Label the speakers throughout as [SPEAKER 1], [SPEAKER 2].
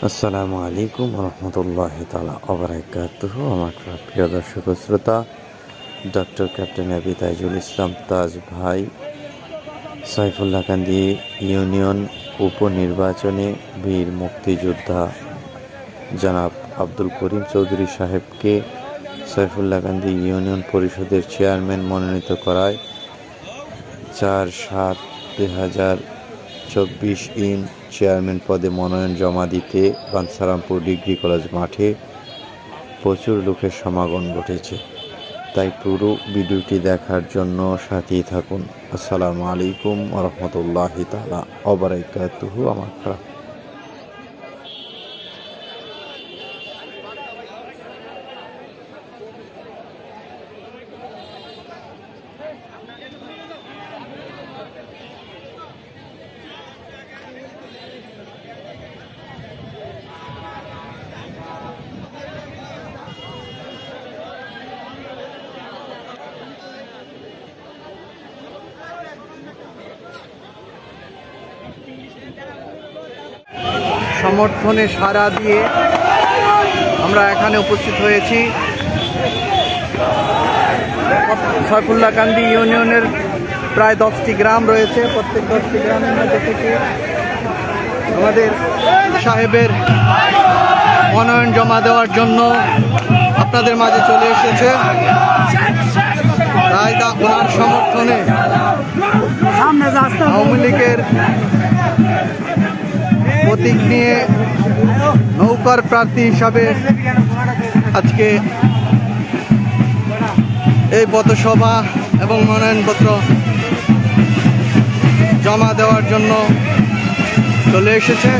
[SPEAKER 1] আসসালামু আলাইকুম রহমতুল্লাহ তালা অবরাকাতুহ আমার প্রিয় দর্শক শ্রোতা ডক্টর ক্যাপ্টেন আবি তাইজুল ইসলাম তাজ ভাই, সাইফুল্লাহ কান্দি ইউনিয়ন উপনির্বাচনে বীর মুক্তিযোদ্ধা জনাব আব্দুল করিম চৌধুরী সাহেবকে সাইফুল্লাহ কান্দি ইউনিয়ন পরিষদের চেয়ারম্যান মনোনীত করায় চার সাত দুই হাজার চব্বিশ ইন চেয়ারম্যান পদে মনোনয়ন জমা দিতে বাঞ্ছারামপুর ডিগ্রি কলেজ মাঠে প্রচুর লোকের সমাগম ঘটেছে। তাই পুরো ভিডিওটি দেখার জন্য সাথেই থাকুন। আসসালামু আলাইকুম রহমতুল্লাহ তালা অবরাকাতুহু আমার
[SPEAKER 2] সমর্থনে সাড়া দিয়ে আমরা এখানে উপস্থিত হয়েছি। সয়ফুল্লাহ কান্দি ইউনিয়নের প্রায় দশটি গ্রাম রয়েছে প্রত্যেক দশটি গ্রামের মধ্যে থেকে আমাদের সাহেবের মনোনয়ন জমা দেওয়ার জন্য আপনাদের মাঝে চলে এসেছে। তাই তা ওনার সমর্থনে আওয়ামী লীগের প্রতীক নিয়ে নৌকার প্রার্থী হিসাবে আজকে এই পথসভা এবং মনোনয়নপত্র জমা দেওয়ার জন্য চলে এসেছে।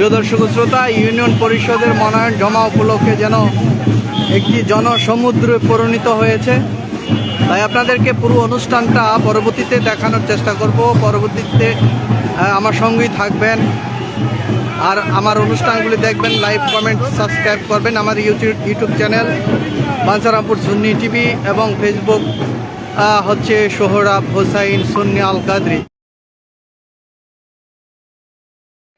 [SPEAKER 2] প্রিয় দর্শক শ্রোতা, ইউনিয়ন পরিষদের মনোনয়ন জমা উপলক্ষে যেন একটি জনসমুদ্রে পরিণত হয়েছে, তাই আপনাদেরকে পুরো অনুষ্ঠানটা পরবর্তীতে দেখানোর চেষ্টা করব। পরবর্তীতে আমার সঙ্গেই থাকবেন আর আমার অনুষ্ঠানগুলি দেখবেন লাইভ কমেন্ট, সাবস্ক্রাইব করবেন আমার YouTube YouTube channel, Bancharampur Sunni TV এবং ফেসবুক হচ্ছে সোহরাব হোসাইন সুন্নি আল কাদরি